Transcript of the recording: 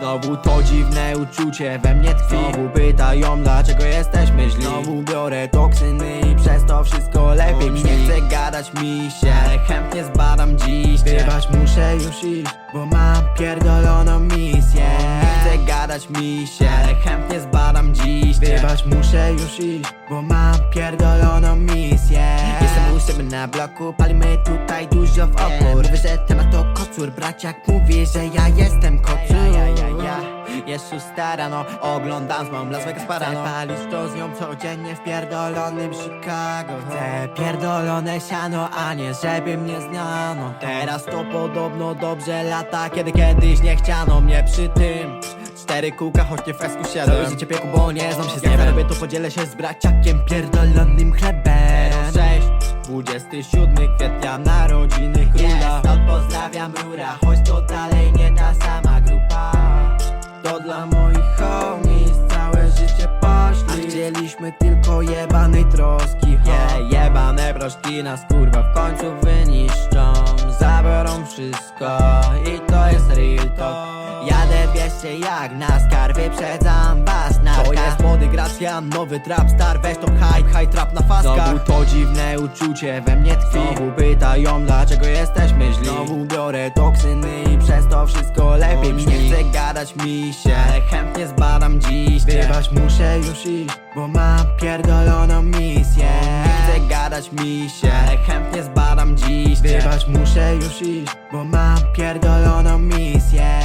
Znowu to dziwne uczucie we mnie tkwi. Znowu pytają dlaczego jesteśmy źli. Znowu biorę toksyny i przez to wszystko lepiej. Mi Nie chce gadać mi się, ale chętnie zbadam dziś. Wybacz muszę już iść, bo mam pierdoloną misję. Nie chce gadać mi się, ale chętnie zbadam dziś. Wybacz muszę już iść, bo mam pierdoloną misję na bloku, palimy tutaj dużo w opór. Mówię, że temat to kocur, braciak mówi, że ja jestem kocur. Jest szósta rano, oglądam z mą Las Vegas Parano Palisz to z nią codziennie w pierdolonym Chicago. Chcę pierdolone siano, a nie żeby mnie znano. Teraz to podobno dobrze lata, kiedy kiedyś nie chciano mnie przy tym. Cztery kółka, choć nie w esku siadłem Całe życie pieku, bo nie znam się z niebem. robię to podzielę się z braciakiem pierdolonym chlebem. 06 27 kwietnia narodziny króla. Stąd pozdrawiam rura, choć to dalej nie ta sama grupa. To dla moich homies całe życie poszli. A chcieliśmy tylko jebanej troski Je, jebane proszki nas kurwa w końcu wyniszczą. Zabiorą wszystko i to jest real talk. Jadę 200 jak NASCAR, wyprzedzam was na To jest młody Gracjan, nowy trap star, weź top high, high trap na to dziwne uczucie we mnie tkwi. Znowu pytają dlaczego jesteśmy źli. Znowu biorę toksyny i przez to wszystko lepiej. Mi Nie chce gadać mi się, ale chętnie zbadam dziś Wybacz muszę już iść, bo mam pierdoloną misję. Nie chce gadać mi się, ale chętnie zbadam dziś Wybacz muszę już iść, bo mam pierdoloną misję